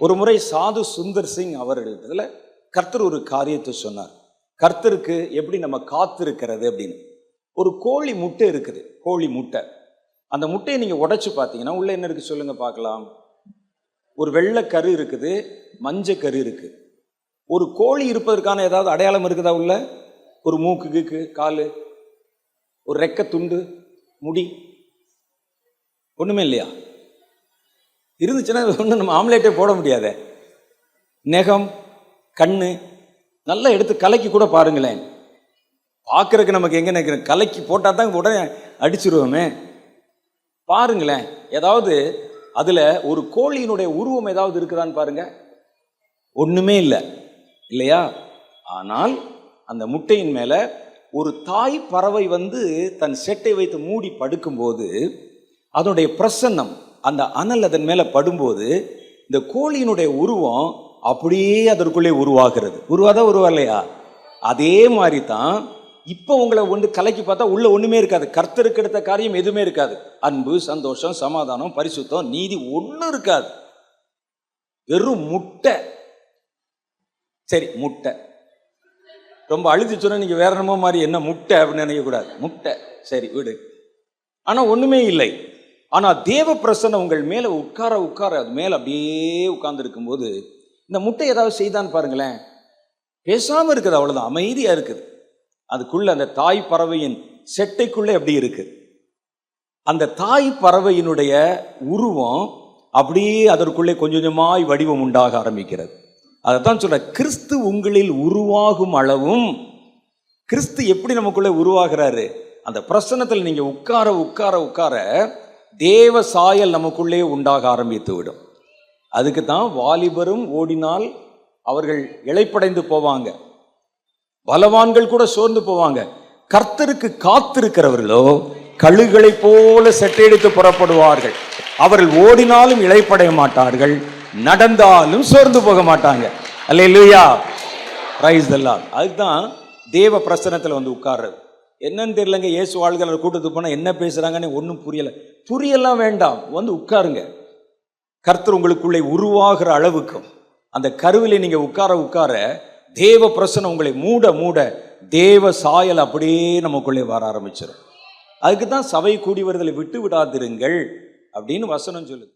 ஒரு முறை சாது சுந்தர் சிங் அவர்களிடத்துல கர்த்தர் ஒரு காரியத்தை சொன்னார். கர்த்தருக்கு எப்படி நம்ம காத்திருக்கிறது அப்படின்னு. ஒரு கோழி முட்டை இருக்குது கோழி முட்டை. அந்த முட்டையை நீங்க உடைச்சு பார்த்தீங்கன்னா உள்ள என்ன இருக்கு சொல்லுங்க பார்க்கலாம். ஒரு வெள்ளை கரு இருக்குது மஞ்சள் கரு இருக்கு. ஒரு கோழி இருப்பதற்கான ஏதாவது அடையாளம் இருக்குதா உள்ள? ஒரு மூக்கு கீக்கு காலு ஒரு ரெக்க துண்டு முடி. ஒண்ணுமே இல்லையா? இருந்துச்சுன்னா ஒன்றும் நம்ம ஆம்லேட்டே போட முடியாது. நெகம் கண் நல்லா எடுத்து கலக்கி கூட பாருங்களேன். பார்க்குறக்கு நமக்கு எங்கே நினைக்கிற? கலக்கி போட்டால் தான் உடனே அடிச்சிருவோமே. பாருங்களேன் ஏதாவது அதில் ஒரு கோழியினுடைய உருவம் ஏதாவது இருக்குதான்னு பாருங்க. ஒன்றுமே இல்லை. இல்லையா? ஆனால் அந்த முட்டையின் மேலே ஒரு தாய் பறவை வந்து தன் செட்டை வைத்து மூடி படுக்கும்போது அதனுடைய பிரசன்னம் அந்த அனல் அதன் மேலே படும்போது இந்த கோழியினுடைய உருவம் அப்படியே அதற்குள்ளே உருவாகிறது. உருவாதா உருவாகலையா? அதே மாதிரி தான் இப்போ உங்களை ஒன்று கலக்கி பார்த்தா உள்ள ஒன்றுமே இருக்காது. கர்த்தருக்கு எடுத்த காரியம் எதுவுமே இருக்காது. அன்பு சந்தோஷம் சமாதானம் பரிசுத்தம் நீதி ஒன்றும் இருக்காது. வெறும் முட்டை. சரி முட்டை. ரொம்ப அழுத்தி சொன்னா நீங்க வேற என்னமோ மாதிரி என்ன முட்டை அப்படின்னு நினைக்கக்கூடாது முட்டை. சரி விடு. ஆனால் ஒன்றுமே இல்லை. ஆனால் தேவ பிரசன்னம் உங்கள் மேலே உட்கார உட்கார அது மேலே அப்படியே உட்கார்ந்துருக்கும் போது இந்த முட்டை ஏதாவது செய்தான்னு பாருங்களேன். பேசாமல் இருக்குது அவ்வளோதான் அமைதியாக இருக்குது. அதுக்குள்ளே அந்த தாய் பறவையின் செட்டைக்குள்ளே அப்படி இருக்கு. அந்த தாய் பறவையினுடைய உருவம் அப்படியே அதற்குள்ளே கொஞ்சம் கொஞ்சமாய் வடிவம் உண்டாக ஆரம்பிக்கிறது. அதைத்தான் சொல்ல கிறிஸ்து உங்களில் உருவாகும் அளவும் கிறிஸ்து எப்படி நமக்குள்ளே உருவாகிறாரு? அந்த பிரசன்னத்தில் நீங்கள் உட்கார உட்கார உட்கார தேவ சாயல் நமக்குள்ளே உண்டாக ஆரம்பித்து விடும் அதுக்கு தான் வாலிபரும் ஓடினால் அவர்கள் இழைப்படைந்து போவாங்க. பலவான்கள் கூட சோர்ந்து போவாங்க. கர்த்தருக்கு காத்திருக்கிறவர்களோ கழுகளைப் போல செட்டையடித்து புறப்படுவார்கள். அவர்கள் ஓடினாலும் இழைப்படைய மாட்டார்கள் நடந்தாலும் சோர்ந்து போக மாட்டாங்க. அல்லேலூயா. பிரைஸ் எல்லாம் அதுதான் தேவ பிரசனத்தில் வந்து உட்கார்றது. என்னன்னு தெரியலங்க இயேசு வாழ்கிற கூட்டத்துக்கு போனால் என்ன பேசுகிறாங்கன்னு ஒன்றும் புரியலை. புரியலாம் வேண்டாம் வந்து உட்காருங்க. கர்த்தர் உங்களுக்குள்ளே உருவாகிற அளவுக்கும் அந்த கருவிலே நீங்கள் உட்கார உட்கார தேவ பிரசனம் உங்களை மூட மூட தேவ சாயல் அப்படியே நமக்குள்ளே வர ஆரம்பிச்சிடும் அதுக்கு தான் சபை கூடி வருதலை விட்டு விடாதிருங்கள் அப்படின்னு வசனம் சொல்லுது.